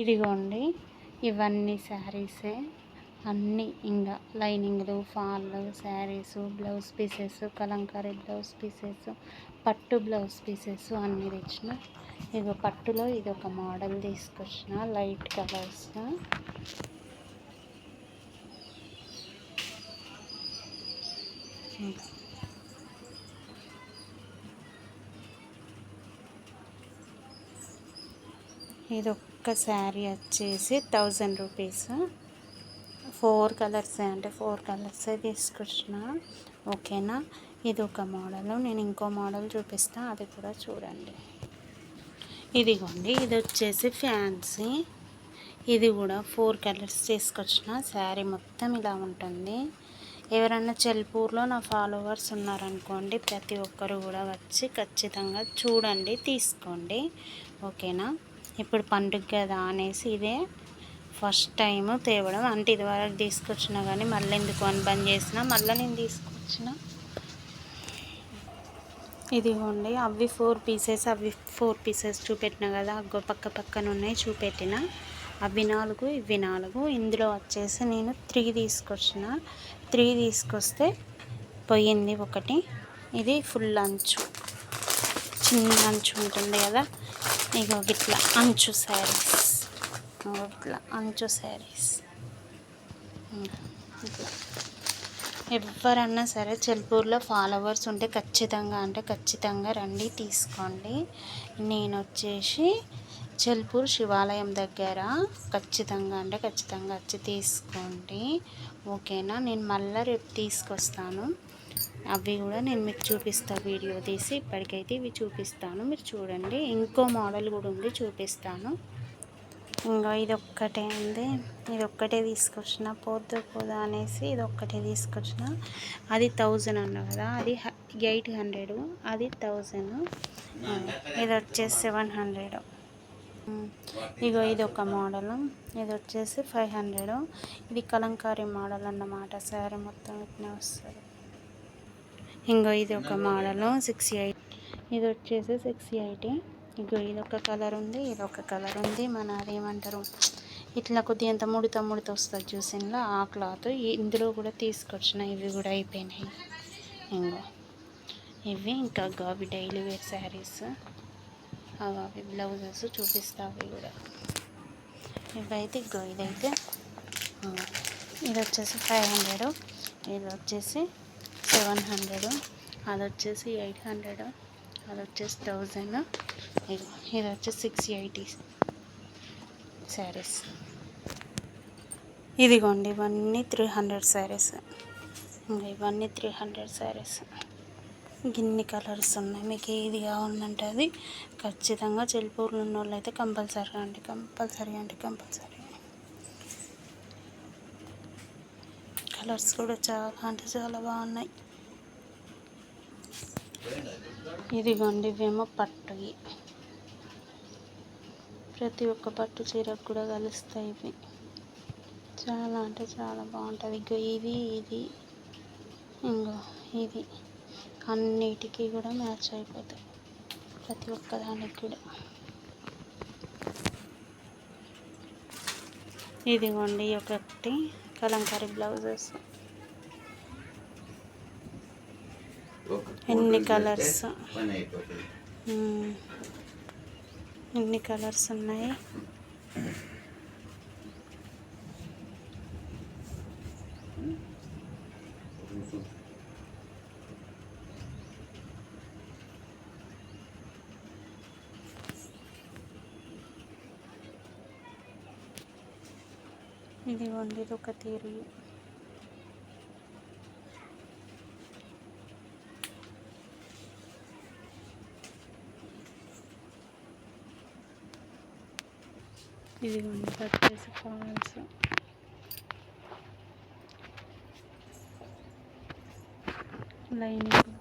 ఇదిగోండి ఇవన్నీ శారీసే. అన్నీ ఇంకా లైనింగ్లు ఫాల్లు saris blouse pieces Kalamkari blouse pieces పట్టు బ్లౌజ్ పీసెస్ అన్నీ తెచ్చిన. ఇగో పట్టులో ఇది ఒక మోడల్ తీసుకొచ్చిన లైట్ కలర్స్ ఇది ఒక్క శారీ వచ్చేసి థౌజండ్ రూపీస్. ఫోర్ కలర్స్ అంటే ఫోర్ కలర్సే తీసుకొచ్చిన. ఓకేనా? ఇది ఒక మోడల్. నేను ఇంకో మోడల్ చూపిస్తా. అది కూడా చూడండి. ఇదిగోండి. ఇది వచ్చేసి ఫ్యాన్సీ. ఇది కూడా ఫోర్ కలర్స్ తీసుకొచ్చిన. శారీ మొత్తం ఇలా ఉంటుంది. ఎవరన్నా చెల్పూర్లో నా ఫాలోవర్స్ ఉన్నారనుకోండి ప్రతి ఒక్కరు కూడా వచ్చి ఖచ్చితంగా చూడండి తీసుకోండి. ఓకేనా? ఇప్పుడు పండుగ కదా అనేసి ఇదే ఫస్ట్ టైం తేవడం. అంటే ఇదివరకు తీసుకొచ్చినా కానీ మళ్ళీ ఎందుకు అని బంద్ చేసిన మళ్ళీ నేను తీసుకొచ్చిన. ఇదిగోండి అవి ఫోర్ పీసెస్ అవి ఫోర్ పీసెస్ చూపెట్టిన కదా. అగ్గో పక్క పక్కన ఉన్నాయి చూపెట్టిన. అవి నాలుగు ఇవి నాలుగు. ఇందులో వచ్చేసి నేను త్రీ తీసుకొచ్చిన. త్రీ తీసుకొస్తే పోయింది ఒకటి. ఇది ఫుల్ అంచు. చిన్న అంచు ఉంటుంది కదా. ఇగో ఇట్లా అంచు శారీస్. ఇట్లా అంచు శారీస్. ఇట్లా ఎవరన్నా సరే చెల్పూర్లో ఫాలోవర్స్ ఉంటే ఖచ్చితంగా అంటే ఖచ్చితంగా రండి తీసుకోండి. నేను వచ్చేసి చెల్పూర్ శివాలయం దగ్గర ఖచ్చితంగా అంటే ఖచ్చితంగా వచ్చి తీసుకోండి. ఓకేనా? నేను మళ్ళీ రేపు తీసుకొస్తాను. అవి కూడా నేను మీకు చూపిస్తాను వీడియో తీసి. ఇప్పటికైతే ఇవి చూపిస్తాను. మీరు చూడండి. ఇంకో మోడల్ కూడా ఉంది. చూపిస్తాను. ఇంకా ఇది ఒక్కటే ఉంది. ఇది ఒక్కటే తీసుకొచ్చిన. పోద్దు పోదా అనేసి ఇది ఒక్కటే తీసుకొచ్చిన. అది థౌజండ్ అన్న కదా. అది ఎయిట్ హండ్రెడ్. అది థౌజండ్. ఇది వచ్చేసి సెవెన్ హండ్రెడ్. ఇగో ఇది ఒక మోడల్. ఇది వచ్చేసి ఫైవ్ హండ్రెడ్. ఇది కలంకారీ మోడల్ అన్నమాట. శారీ మొత్తం ఇట్లా వస్తుంది. ఇంకో ఇది ఒక మోడల్ సిక్స్ ఎయిట్. ఇది వచ్చేసి సిక్స్ ఎయిటీ. ఇంకో ఇది ఒక కలర్ ఉంది ఇది ఒక కలర్ ఉంది. మన అదేమంటారు? ఇట్లా కొద్దిగా ఎంత ముడిత ముడిత వస్తుంది చూసినలా ఆ క్లాత్. ఇందులో కూడా తీసుకొచ్చిన ఇవి కూడా అయిపోయినాయి. ఇంకో. ఇవి ఇంకా అవి డైలీ వేర్ శారీస్. అవి బ్లౌజెస్ చూపిస్తా అవి కూడా. ఇవైతే ఇగో ఇదైతే. ఇది వచ్చేసి ఫైవ్ హండ్రెడ్. ఇది వచ్చేసి సెవెన్ హండ్రెడ్ అది వచ్చేసి ఎయిట్ హండ్రెడ్ అది వచ్చేసి థౌజండ్ ఇది వచ్చేసి సిక్స్ ఎయిటీ శారీస్. ఇదిగోండి ఇవన్నీ త్రీ హండ్రెడ్ శారీస్. ఇంకా ఇవన్నీ త్రీ హండ్రెడ్ శారీస్. గిన్ని కలర్స్ ఉన్నాయి. మీకు ఏది కావాలంటే అది ఖచ్చితంగా చెల్లిపూర్లు ఉన్న వాళ్ళు అయితే కంపల్సరీగా అండి కంపల్సరీగా అండి కంపల్సరీ. కలర్స్ కూడా చాలా అంటే చాలా బాగున్నాయి. ఇదిగోండి ఇవేమో పట్టువి. ప్రతి ఒక్క పట్టు చీరకు కూడా కలుస్తాయి ఇవి. చాలా అంటే చాలా బాగుంటుంది ఇంకో ఇది ఇది ఇంకో ఇది. అన్నిటికీ కూడా మ్యాచ్ అయిపోతాయి. ప్రతి ఒక్కదానికి కూడా. ఇదిగోండి ఒకటి కలంకారీ బ్లౌజెస్. ఎన్ని కలర్స్? ఎన్ని కలర్స్ ఉన్నాయి? ఇది ఒక తీరు. ఇదిగోండి వచ్చేసి ఫాల్స్. లైనింగ్.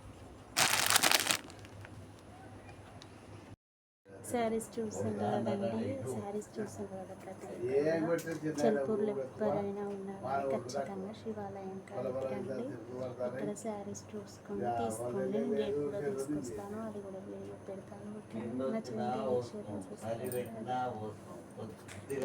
శారీస్ చూసాను కదండి శారీస్ చూసాను కదా ప్రతి చెల్పూర్లో ఎవరైనా ఉన్నారు? ఖచ్చితంగా శివాలయం కాడికి రండి ఇక్కడ శారీస్ చూసుకొని తీసుకోండి నేను రేపు కూడా తీసుకొస్తాను. అది కూడా వీడియో పెడతాను. ఓకే? Untuk.